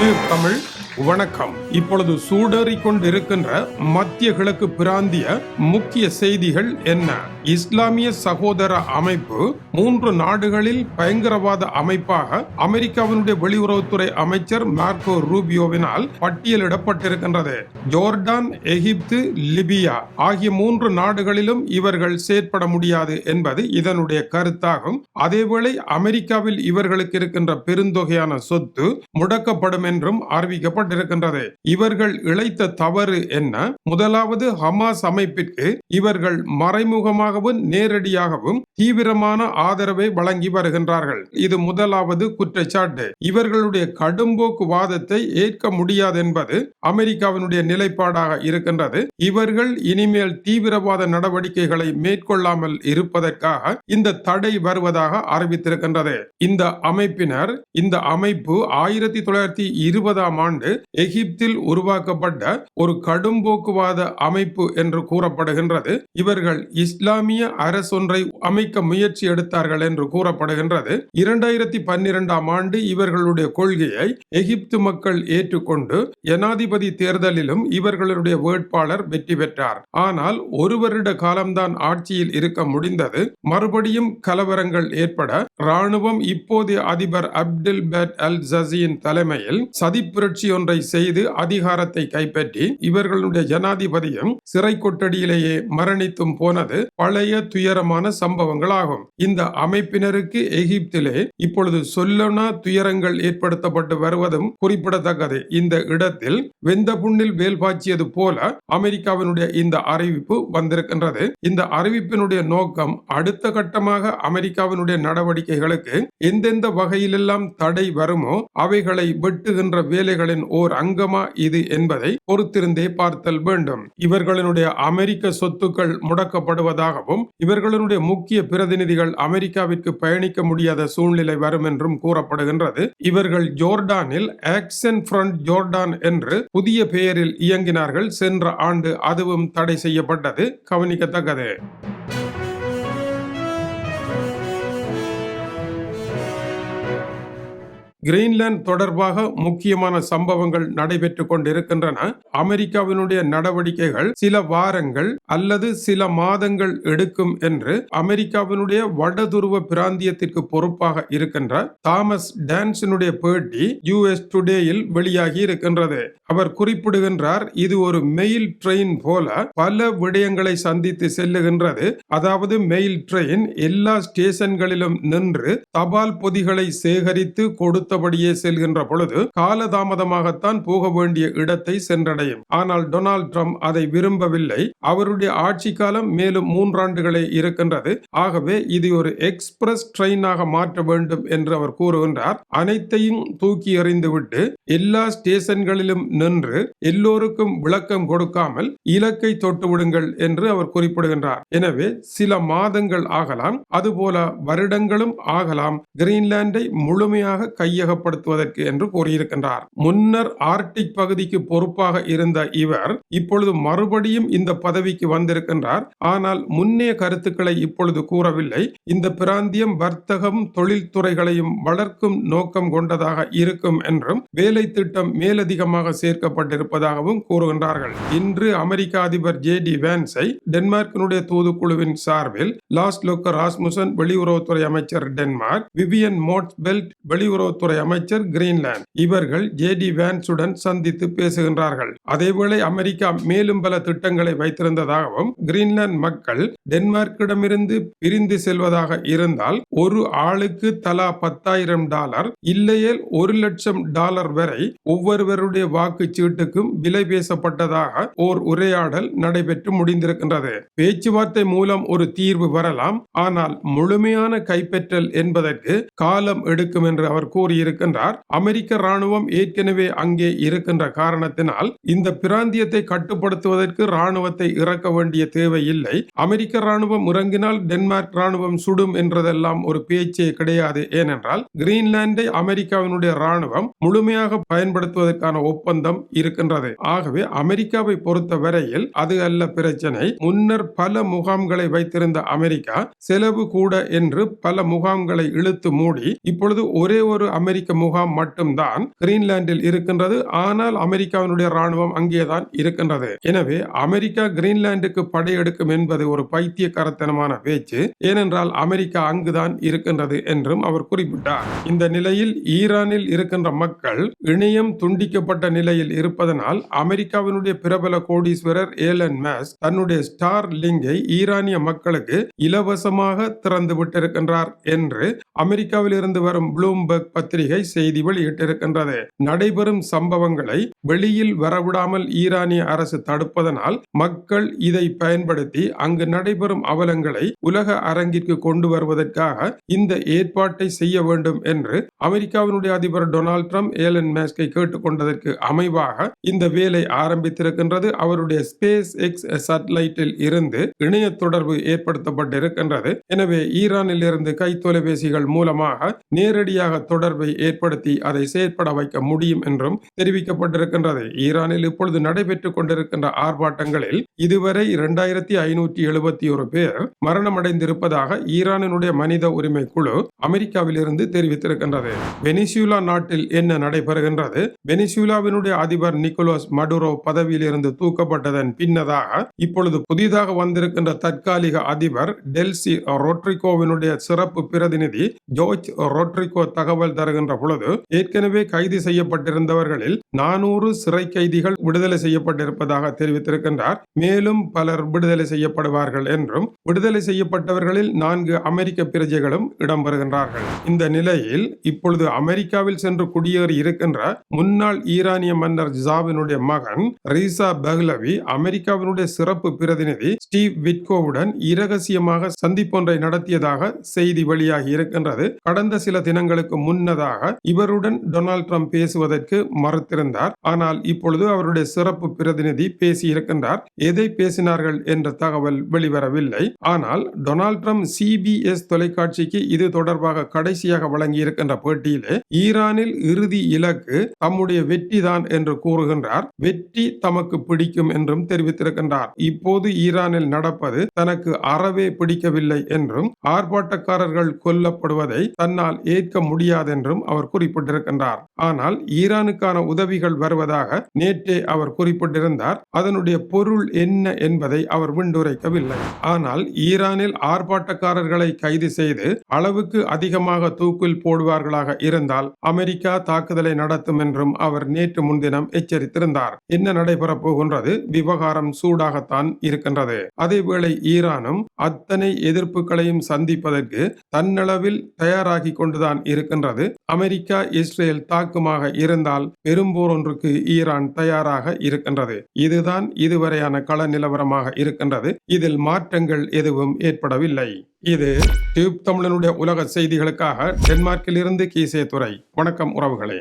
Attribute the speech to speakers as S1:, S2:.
S1: இது தமிழ். வணக்கம். இப்பொழுது சூடேறிக் கொண்டிருக்கின்ற மத்திய கிழக்கு பிராந்திய முக்கிய செய்திகள் என்ன? இஸ்லாமிய சகோதர அமைப்பு மூன்று நாடுகளில் பயங்கரவாத அமைப்பாக அமெரிக்காவினுடைய வெளியுறவுத்துறை அமைச்சர் மார்க்கோ ரூபியோவினால் பட்டியலிடப்பட்டிருக்கின்றது. ஜோர்டான் எகிப்து லிபியா ஆகிய மூன்று நாடுகளிலும் இவர்கள் செயற்பட முடியாது என்பது இதனுடைய கருத்தாகும். அதேவேளை அமெரிக்காவில் இவர்களுக்கு இருக்கின்ற பெருந்தொகையான சொத்து முடக்கப்படும் என்றும் கொண்டிருக்கின்றது. இவர்கள் இழைத்த தவறு என்ன? முதலாவது ஹமாஸ் அமைப்பிற்கு இவர்கள் மறைமுகமாகவும் நேரடியாகவும் தீவிரமான ஆதரவை வழங்கி வருகின்றார்கள். இது முதலாவது குற்றச்சாட்டு. இவர்களுடைய கடும்போக்கு வாதத்தை ஏற்க முடியாது என்பது அமெரிக்காவினுடைய நிலைப்பாடாக இருக்கின்றது. இவர்கள் இனிமேல் தீவிரவாத நடவடிக்கைகளை மேற்கொள்ளாமல் இருப்பதற்காக இந்த தடை வருவதாக அறிவித்திருக்கின்றது. இந்த அமைப்பினர் இந்த அமைப்பு ஆயிரத்தி தொள்ளாயிரத்தி இருபதாம் ஆண்டு எகிப்தில் உருவாக்கப்பட்ட ஒரு கடும்போக்குவாத அமைப்பு என்று கூறப்படுகின்றது. இவர்கள் இஸ்லாமிய அரசொன்றை அமைக்க முயற்சி எடுத்தார்கள் என்று கூறப்படுகின்றது. இரண்டாயிரத்தி பன்னிரெண்டாம் ஆண்டு இவர்களுடைய கொள்கையை எகிப்து மக்கள் ஏற்றுக்கொண்டு ஜனாதிபதி தேர்தலிலும் இவர்களுடைய வேட்பாளர் வெற்றி பெற்றார். ஆனால் ஒரு வருட காலம்தான் ஆட்சியில் இருக்க முடிந்தது. மறுபடியும் கலவரங்கள் ஏற்பட ராணுவம் இப்போதைய அதிபர் அப்துல் பேட் அல் ஜசியின் தலைமையில் சதி புரட்சி ஒன்றை செய்து அதிகாரத்தை கைப்பற்றி இவர்களுடைய ஜனாதிபதியும் சிறை கொட்டடியிலேயே மரணித்தும் போனது பழைய துயரமான சம்பவங்கள் ஆகும் இந்த அமைப்பினருக்கு எகிப்திலே இப்பொழுது சொல்லனா துயரங்கள் ஏற்படுத்தப்பட்டு வருவதும் குறிப்பிடத்தக்கது. இந்த இடத்தில் வெந்த புண்ணில் வேல் பாய்ச்சியது போல அமெரிக்காவினுடைய இந்த அறிவிப்பு வந்திருக்கின்றது. இந்த அறிவிப்பினுடைய நோக்கம் அடுத்த கட்டமாக அமெரிக்காவினுடைய நடவடிக்கைகளுக்கு எந்தெந்த வகையிலெல்லாம் தடை வருமோ அவைகளை வெட்டுகின்ற வேலைகளின் ஓர் அங்கமா இது என்பதை பொறுத்திருந்தே பார்த்தல் வேண்டும். இவர்களினுடைய அமெரிக்க சொத்துக்கள் முடக்கப்படுவதாகவும் இவர்களுடைய முக்கிய பிரதிநிதிகள் அமெரிக்காவிற்கு பயணிக்க முடியாத சூழ்நிலை வரும் என்றும் கூறப்படுகின்றது. இவர்கள் ஜோர்டானில் ஆக்சன் ஃப்ரண்ட் ஜோர்டான் என்று புதிய பெயரில் இயங்கினார்கள். சென்ற ஆண்டு அதுவும் தடை செய்யப்பட்டது. கவனிக்கத்தக்கது. கிரீன்லாந்து தொடர்பாக முக்கியமான சம்பவங்கள் நடைபெற்று கொண்டிருக்கின்றன. அமெரிக்காவினுடைய நடவடிக்கைகள் சில வாரங்கள் அல்லது சில மாதங்கள் எடுக்கும் என்று அமெரிக்காவினுடைய வடதுருவ பிராந்தியத்திற்கு பொறுப்பாக இருக்கின்ற தாமஸ் டான்ஸினுடைய பேட்டி யூஎஸ் டுடேயில் வெளியாகி இருக்கின்றது. அவர் குறிப்பிடுகின்றார் இது ஒரு மெயில் ட்ரெயின் போல பல விடயங்களை சந்தித்து செல்லுகின்றது. அதாவது மெயில் ட்ரெயின் எல்லா ஸ்டேஷன்களிலும் நின்று தபால் பொதிகளை சேகரித்து கொடுத்தபடியே செல்கின்ற பொழுது காலதாமதமாகத்தான் போக வேண்டிய இடத்தை சென்றடையும். ஆனால் டொனால்ட் ட்ரம்ப் அதை விரும்பவில்லை. அவருடைய அவருடைய ஆட்சி காலம் மேலும் மூன்றாண்டுகளே இருக்கின்றது. ஆகவே இது ஒரு எக்ஸ்பிரஸ் ட்ரெயினாக மாற்ற வேண்டும் என்று அவர் கூறுகின்றார். அனைத்தையும் தூக்கி எறிந்துவிட்டு எல்லா ஸ்டேஷன்களிலும் நின்று எல்லோருக்கும் விளக்கம் கொடுக்காமல் இலக்கை தொட்டு விடுங்கள் என்று அவர் குறிப்பிடுகின்றார். எனவே சில மாதங்கள் ஆகலாம். அதுபோல வருடங்களும் ஆகலாம். கிரீன்லாண்டை முழுமையாக கையகப்படுத்துவதற்கு என்று கூறியிருக்கின்றார். முன்னர் ஆர்டிக் பகுதிக்கு பொறுப்பாக இருந்த இவர் இப்பொழுது மறுபடியும் இந்த பதவிக்கு வந்திருக்கின்றார். ஆனால் முன்னே கருத்துக்களை இப்பொழுது கூறவில்லை. இந்த பிராந்தியம் வர்த்தகம் தொழில்துறைகளையும் வளர்க்கும் நோக்கம் கொண்டதாக இருக்கும் என்றும் வேலை திட்டம் மேலதிகமாக சேர்க்கப்பட்டிருப்பதாகவும் கூறுகின்றார்கள். இன்று அமெரிக்க அதிபர் ஜே டி வேன்ஸை டென்மார்க்கினுடைய தூதுக்குழுவின் சார்பில் லாஸ் லோக்க ராஸ்முசன் வெளியுறவுத்துறை அமைச்சர் டென்மார்க் விவியன் மோட்ஸ்பெல்ட் வெளியுறவுத்துறை அமைச்சர் கிரீன்லாந்து இவர்கள் ஜே டி வேன்ஸுடன் சந்தித்து பேசுகின்றார்கள். அதேவேளை அமெரிக்கா மேலும் பல திட்டங்களை வைத்திருந்ததாக வைத்திருந்ததாகவும் கிரீன்லாந்து மக்கள் டென்மார்க்கிடமிருந்து பிரிந்து செல்வதாக இருந்தால் ஒரு ஆளுக்கு தலா பத்தாயிரம் டாலர் இல்லையேல் ஒரு லட்சம் டாலர் வரை ஒவ்வொருவருடைய வாக்குச்சீட்டுக்கும் விலை பேசப்பட்டதாக ஓர் உரையாடல் நடைபெற்று முடிந்திருக்கின்றது. பேச்சுவார்த்தை மூலம் ஒரு தீர்வு வரலாம் ஆனால் முழுமையான கைப்பற்றல் என்பதற்கு காலம் எடுக்கும் என்று அவர் கூறியிருக்கின்றார். அமெரிக்க ராணுவம் ஏற்கனவே அங்கே இருக்கின்ற காரணத்தினால் இந்த பிராந்தியத்தை கட்டுப்படுத்துவதற்கு ராணுவத்தை இறக்க வேண்டிய தேவை இல்லை அமெரிக்க ராணுவம் இறங்கினால் டென்மார்க் ராணுவம் சுடும் என்றதெல்லாம் ஒரு பேச்சே கிடையாது. ஏனென்றால் கிரீன்லாண்டை அமெரிக்காவினுடைய ராணுவம் முழுமையாக பயன்படுத்துவதற்கான ஒப்பந்தம் இருக்கின்றது. ஆகவே அமெரிக்காவை பொறுத்த வரையில் அது அல்ல பிரச்சனை. முன்னர் பல முகாம்களை வைத்திருந்த அமெரிக்கா செலவு கூட என்று பல முகாம்களை இழுத்து மூடி இப்பொழுது ஒரே ஒரு அமெரிக்க முகாம் மட்டும்தான் கிரீன்லாந்தில் இருக்கின்றது. ஆனால் அமெரிக்காவினுடைய ராணுவம் அங்கேதான் இருக்கின்றது. எனவே அமெரிக்கா கிரீன்லாந்து கிரீன்லாந்துக்கு படையெடுக்கும் என்பது ஒரு பைத்தியக்காரத்தனமான பேச்சு. ஏனென்றால் அமெரிக்கா அங்குதான் இருக்கின்றது என்றும் அவர் குறிப்பிட்டார். இந்த நிலையில் ஈரானில் இருக்கின்ற மக்கள் இணையம் துண்டிக்கப்பட்ட நிலையில் இருப்பதனால் அமெரிக்காவினுடைய பிரபல கோடீஸ்வரர் ஏலன் மேஸ் தன்னுடைய ஸ்டார் லிங்கை ஈரானிய மக்களுக்கு இலவசமாக திறந்து விட்டிருக்கின்றார் என்று அமெரிக்காவில் இருந்து வரும் ப்ளூம்பர்க் பத்திரிகை செய்தி வெளியிட்டிருக்கின்றது. நடைபெறும் சம்பவங்களை வெளியில் வரவிடாமல் ஈரானிய அரசு தடுப்பதனால் மக்கள் இதை பயன்படுத்தி அங்கு நடைபெறும் அவலங்களை உலக அரங்கிற்கு கொண்டு வருவதற்காக இந்த ஏற்பாட்டை செய்ய வேண்டும் என்று அமெரிக்காவினுடைய அதிபர் டொனால்ட் ட்ரம்ப் ஏலன் மேஸ்கை கேட்டுக்கொண்டதற்கு அமைவாக இந்த வேலை ஆரம்பித்திருக்கின்றது. அவருடைய ஸ்பேஸ் எக்ஸ் சேட்டலைட்டில் இருந்து இணைய தொடர்பு ஏற்படுத்தப்பட்டிருக்கின்றது. எனவே ஈரானில் இருந்து கை தொலைபேசிகள் மூலமாக நேரடியாக தொடர்பை ஏற்படுத்தி அதை செயற்பட வைக்க முடியும் என்றும் தெரிவிக்கப்பட்டிருக்கின்றது. ஈரானில் இப்பொழுது நடைபெற்றுக் கொண்டிருக்கின்ற ஆர்ப்பாட்டங்களில் இதுவரை இரண்டாயிரத்தி ஐநூற்றி எழுபத்தி ஒரு பேர் மரணமடைந்திருப்பதாக ஈரானினுடைய மனித உரிமை குழு அமெரிக்காவிலிருந்து தெரிவித்திருக்கின்றது. வெனிசுலா நாட்டில் என்ன நடைபெறுகின்றது? வெனிசுலாவினுடைய அதிபர் நிக்கோலஸ் மடுரோ பதவியில் இருந்து தூக்கப்பட்டதன் பின்னதாக இப்பொழுது புதிதாக வந்திருக்கின்ற தற்காலிக அதிபர் டெல்சி ரொட்ரிகோவினுடைய சிறப்பு பிரதிநிதி ஜோர்ஜ் ரொட்ரிகோ தகவல் தருகின்ற பொழுது ஏற்கனவே கைது செய்யப்பட்டிருந்தவர்களில் நானூறு சிறை கைதிகள் விடுதலை செய்யப்பட்டிருப்பதாக தெரிவித்திருக்கின்றார். மேலும் பலர் விடுதலை செய்யப்படுவார்கள் என்றும் விடுதலை செய்யப்பட்டவர்களில் நான்கு அமெரிக்க பிரஜைகளும் இடம்பெறுகின்றார்கள். இந்த நிலையில் இப்பொழுது அமெரிக்காவில் சென்று குடியேறி இருக்கின்ற முன்னாள் ஈரானிய மன்னர் ஜாவினுடைய மகன் ரீசா பஹ்லவி அமெரிக்காவினுடைய சிறப்பு பிரதிநிதி ஸ்டீவ் விட்கோவுடன் இரகசியமாக சந்திப்பொன்றை நடத்தியதாக செய்தி வெளியாகி இருக்கின்றது. கடந்த சில தினங்களுக்கு முன்னதாக இவருடன் டொனால்ட் ட்ரம்ப் பேசுவதற்கு மறுத்திருந்தார். ஆனால் இப்பொழுது அவருடைய சிறப்பு பிரதிநிதி பேசி இருக்கின்றார் எதை பேசினார்கள் என்ற தகவல் வெளிவரவில்லை. ஆனால் டொனால்ட் ட்ரம்ப் சிபிஎஸ் தொலைக்காட்சிக்கு இது தொடர்பாக கடைசியாக வழங்கி இருக்கின்ற பேட்டியிலே ஈரானில் இறுதி இலக்கு தம்முடைய வெற்றிதான் என்று கூறுகின்றார். வெற்றி தமக்கு பிடிக்கும் என்றும் தெரிவித்திருக்கின்றார். இப்போது ஈரானில் நடப்பது தனக்கு அறவே பிடிக்கவில்லை என்றும் ஆர்ப்பாட்டக்காரர்கள் கொல்லப்படுவதை தன்னால் ஏற்க முடியாதென்றும் அவர் குறிப்பிட்டிருக்கின்றார். ஆனால் ஈரானுக்கான உதவிகள் வருவதாக நேற்றே அவர் குறிப்பிட்டிருந்தார். அதனுடைய பொருள் என்ன என்பதை அவர் விண்டுரைக்கவில்லை ஆனால் ஈரானில் ஆர்ப்பாட்டக்காரர்களை கைது செய்து அளவுக்கு அதிகமாக தூக்கில் போடுவார்களாக இருந்தால் அமெரிக்கா தாக்குதலை நடத்தும் என்றும் அவர் நேற்று முன்தினம் எச்சரித்திருந்தார். என்ன நடைபெறப் போகின்றது? விவகாரம் சூடாகத்தான் இருக்கின்றது. அதேவேளை ஈரானும் அத்தனை எதிர்ப்புகளையும் சந்திப்பதற்கு தன்னளவில் தயாராகி கொண்டுதான் இருக்கின்றது. அமெரிக்கா இஸ்ரேல் தாக்குமாக இருந்தால் பெரும்போர் ஒன்றுக்கு ஈரான் தயாராக இருக்கின்றது. இதுதான் இதுவரையான கள நிலவரமாக இருக்கின்றது. இதில் மாற்றங்கள் எதுவும் ஏற்படவில்லை. இது டியூப் தமிழனுடைய உலக செய்திகளுக்காக டென்மார்க்கில் இருந்து கீசே துறை வணக்கம் உறவுகளே.